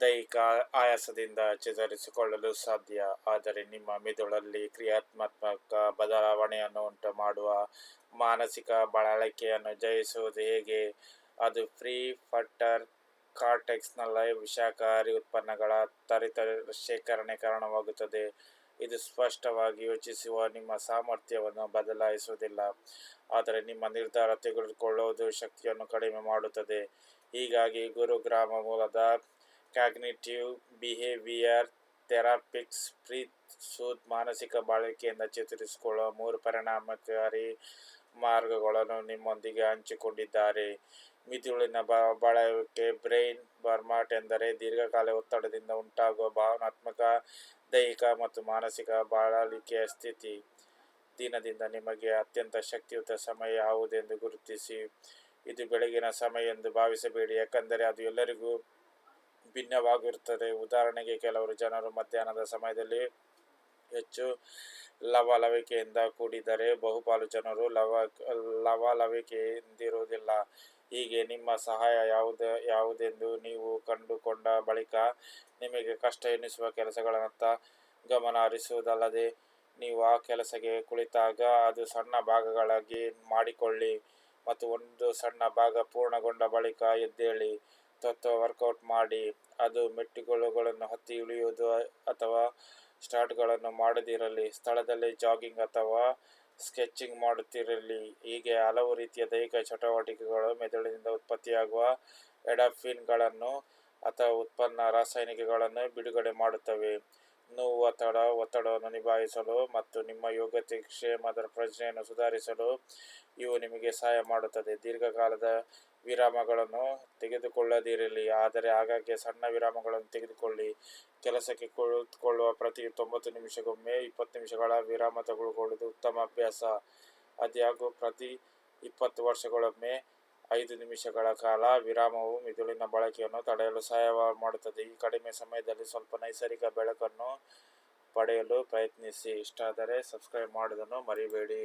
ದೈಹಿಕ ಆಯಾಸದಿಂದ ಚೇತರಿಸಿಕೊಳ್ಳಲು ಸಾಧ್ಯ. ಆದರೆ ನಿಮ್ಮ ಮಿದುಳಲ್ಲಿ ಕ್ರಿಯಾತ್ಮಕ ಬದಲಾವಣೆಯನ್ನು ಉಂಟು ಮಾಡುವ ಮಾನಸಿಕ ಬಳಲಿಕೆಯನ್ನು ಜಯಿಸುವುದು ಹೇಗೆ? ಅದು ಫ್ರೀ ಫಟ್ಟರ್ ಕಾರ್ಟೆಕ್ಸ್ನಲ್ಲಿ ವಿಷಾಕಾರಿ ಉತ್ಪನ್ನಗಳ ತ್ವರಿತ ಶೇಖರಣೆ ಕಾರಣವಾಗುತ್ತದೆ. ಇದು ಸ್ಪಷ್ಟವಾಗಿ ಯೋಚಿಸುವ ನಿಮ್ಮ ಸಾಮರ್ಥ್ಯವನ್ನು ಬದಲಾಯಿಸುವುದಿಲ್ಲ. ಆದರೆ ನಿಮ್ಮ ನಿರ್ಧಾರ ತೆಗೆದುಕೊಳ್ಳುವುದು ಶಕ್ತಿಯನ್ನು ಕಡಿಮೆ ಮಾಡುತ್ತದೆ. ಹೀಗಾಗಿ ಗುರುಗ್ರಾಮ ಮೂಲದ ಕಾಗ್ನಿಟಿವ್ ಬಿಹೇವಿಯರ್ ಥೆರಪಿಕ್ಸ್ ಪ್ರೀತ್ ಸೂತ್ ಮಾನಸಿಕ ಬಾಳಿಕೆಯಿಂದ ಚೇತರಿಸಿಕೊಳ್ಳುವ ಮೂರು ಪರಿಣಾಮಕಾರಿ ಮಾರ್ಗಗಳನ್ನು ನಿಮ್ಮೊಂದಿಗೆ ಹಂಚಿಕೊಂಡಿದ್ದಾರೆ. ಮಿದುಳಿನ ಬಳಕೆ, ಬ್ರೈನ್ ಬರ್ಮಾಟ್ ಎಂದರೆ ದೀರ್ಘಕಾಲ ಒತ್ತಡದಿಂದ ಉಂಟಾಗುವ ಭಾವನಾತ್ಮಕ, ದೈಹಿಕ ಮತ್ತು ಮಾನಸಿಕ ಬಾಳಿಕೆಯ ಸ್ಥಿತಿ. ದಿನದಿಂದ ನಿಮಗೆ ಅತ್ಯಂತ ಶಕ್ತಿಯುತ ಸಮಯ ಯಾವುದೆಂದು ಗುರುತಿಸಿ. ಇದು ಬೆಳಗಿನ ಸಮಯ ಎಂದು ಭಾವಿಸಬೇಡಿ, ಯಾಕಂದರೆ ಅದು ಎಲ್ಲರಿಗೂ ಭಿನ್ನವಾಗಿರುತ್ತದೆ. ಉದಾಹರಣೆಗೆ, ಕೆಲವರು ಜನರು ಮಧ್ಯಾಹ್ನದ ಸಮಯದಲ್ಲಿ ಹೆಚ್ಚು ಲವಲವಿಕೆಯಿಂದ ಕೂಡಿದರೆ ಬಹುಪಾಲು ಜನರು ಲವ, ಲವಲವಿಕೆಯಿಂದಿರುವುದಿಲ್ಲ. ಹೀಗೆ ನಿಮ್ಮ ಸಹಾಯ ಯಾವುದು, ಯಾವುದೆಂದು ನೀವು ಕಂಡುಕೊಂಡ ಬಳಿಕ ನಿಮಗೆ ಕಷ್ಟ ಎನಿಸುವ ಕೆಲಸಗಳನ್ನತ್ತ ಗಮನ ಹರಿಸುವುದಲ್ಲದೆ ನೀವು ಆ ಕೆಲಸಕ್ಕೆ ಕುಳಿತಾಗ ಅದು ಸಣ್ಣ ಭಾಗಗಳಾಗಿ ಮಾಡಿಕೊಳ್ಳಿ ಮತ್ತು ಒಂದು ಸಣ್ಣ ಭಾಗ ಪೂರ್ಣಗೊಂಡ ಬಳಿಕ ಎದ್ದೇಳಿ. ತತ್ವ ವರ್ಕೌಟ್ ಮಾಡಿ ಅದು ಮೆಟ್ಟಿಲುಗಳನ್ನು ಹತ್ತಿ ಇಳಿಯುವುದು ಅಥವಾ ಸ್ಟಾರ್ಟ್ಗಳನ್ನು ಮಾಡದಿರಲಿ, ಸ್ಥಳದಲ್ಲಿ ಜಾಗಿಂಗ್ ಅಥವಾ ಸ್ಕೆಚಿಂಗ್ ಮಾಡುತ್ತಿರಲಿ. ಹೀಗೆ ಹಲವು ರೀತಿಯ ದೈಹಿಕ ಚಟುವಟಿಕೆಗಳು ಮೆದುಳಿನಿಂದ ಉತ್ಪತ್ತಿಯಾಗುವ ಎಂಡಾರ್ಫಿನ್ಗಳನ್ನು ಅಥವಾ ಉತ್ಪನ್ನ ರಾಸಾಯನಿಕಗಳನ್ನು ಬಿಡುಗಡೆ ಮಾಡುತ್ತವೆ. ನೋವು, ಒತ್ತಡ, ಒತ್ತಡವನ್ನು ನಿಭಾಯಿಸಲು ಮತ್ತು ನಿಮ್ಮ ಯೋಗ್ಯತೆ, ಕ್ಷೇಮದ ಪ್ರಜ್ಞೆಯನ್ನು ಸುಧಾರಿಸಲು ಇವು ನಿಮಗೆ ಸಹಾಯ ಮಾಡುತ್ತದೆ. ದೀರ್ಘಕಾಲದ ವಿರಾಮಗಳನ್ನು ತೆಗೆದುಕೊಳ್ಳದಿರಲಿ, ಆದರೆ ಆಗಾಗ್ಗೆ ಸಣ್ಣ ವಿರಾಮಗಳನ್ನು ತೆಗೆದುಕೊಳ್ಳಿ. ಕೆಲಸಕ್ಕೆ ಕುಳಿತುಕೊಳ್ಳುವ ಪ್ರತಿ ತೊಂಬತ್ತು ನಿಮಿಷಕ್ಕೊಮ್ಮೆ ಇಪ್ಪತ್ತು ನಿಮಿಷಗಳ ವಿರಾಮ ತೆಗೆದುಕೊಳ್ಳುವುದು ಉತ್ತಮ ಅಭ್ಯಾಸ. ಅದ್ಯಾಗೂ ಪ್ರತಿ ಇಪ್ಪತ್ತು ವರ್ಷಗೊಮ್ಮೆ ಐದು ನಿಮಿಷಗಳ ಕಾಲ ವಿರಾಮವು ಮಿದುಳಿನ ಬಳಕೆಯನ್ನು ತಡೆಯಲು ಸಹಾಯ ಮಾಡುತ್ತದೆ ಈ ಕಡಿಮೆ ಸಮಯದಲ್ಲಿ ಸ್ವಲ್ಪ ನೈಸರ್ಗಿಕ ಬೆಳಕನ್ನು ಪಡೆಯಲು ಪ್ರಯತ್ನಿಸಿ. ಇಷ್ಟಾದರೆ ಸಬ್ಸ್ಕ್ರೈಬ್ ಮಾಡೋದನ್ನು ಮರಿಬೇಡಿ.